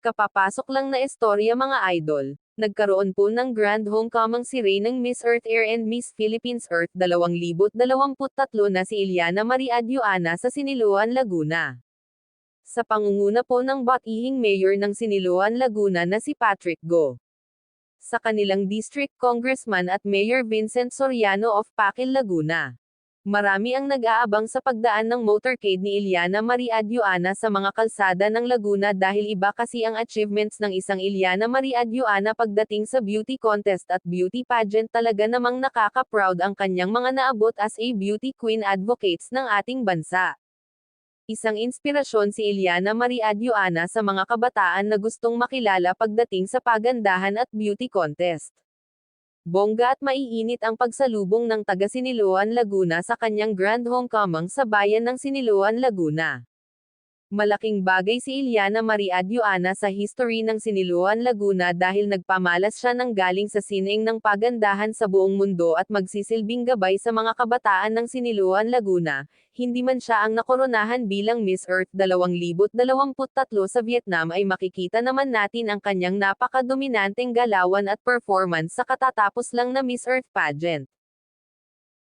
Kapapasok lang na istorya mga idol. Nagkaroon po ng grand homecoming si Reynang Miss Earth Air and Miss Philippines Earth 2023 na si Iliana Maria Adjuana sa Siniloan, Laguna. Sa pangunguna po ng batihing mayor ng Siniloan, Laguna na si Patrick Go. Sa kanilang district congressman at Mayor Vincent Soriano of Pakil, Laguna. Marami ang nag-aabang sa pagdaan ng motorcade ni Iliana Maria Adjuana sa mga kalsada ng Laguna dahil iba kasi ang achievements ng isang Iliana Maria Adjuana pagdating sa beauty contest at beauty pageant talaga namang nakaka-proud ang kanyang mga naabot as a beauty queen advocates ng ating bansa. Isang inspirasyon si Iliana Maria Adjuana sa mga kabataan na gustong makilala pagdating sa pagandahan at beauty contest. Bongga at maiinit ang pagsalubong ng taga Siniloan Laguna sa kanyang grand homecoming sa bayan ng Siniloan Laguna. Malaking bagay si Iliana Maria Adjuana sa history ng Siniloan Laguna dahil nagpamalas siya ng galing sa sining ng pagandahan sa buong mundo at magsisilbing gabay sa mga kabataan ng Siniloan Laguna, hindi man siya ang nakoronahan bilang Miss Earth 2023 sa Vietnam ay makikita naman natin ang kanyang napakadominanteng galawan at performance sa katatapos lang na Miss Earth pageant.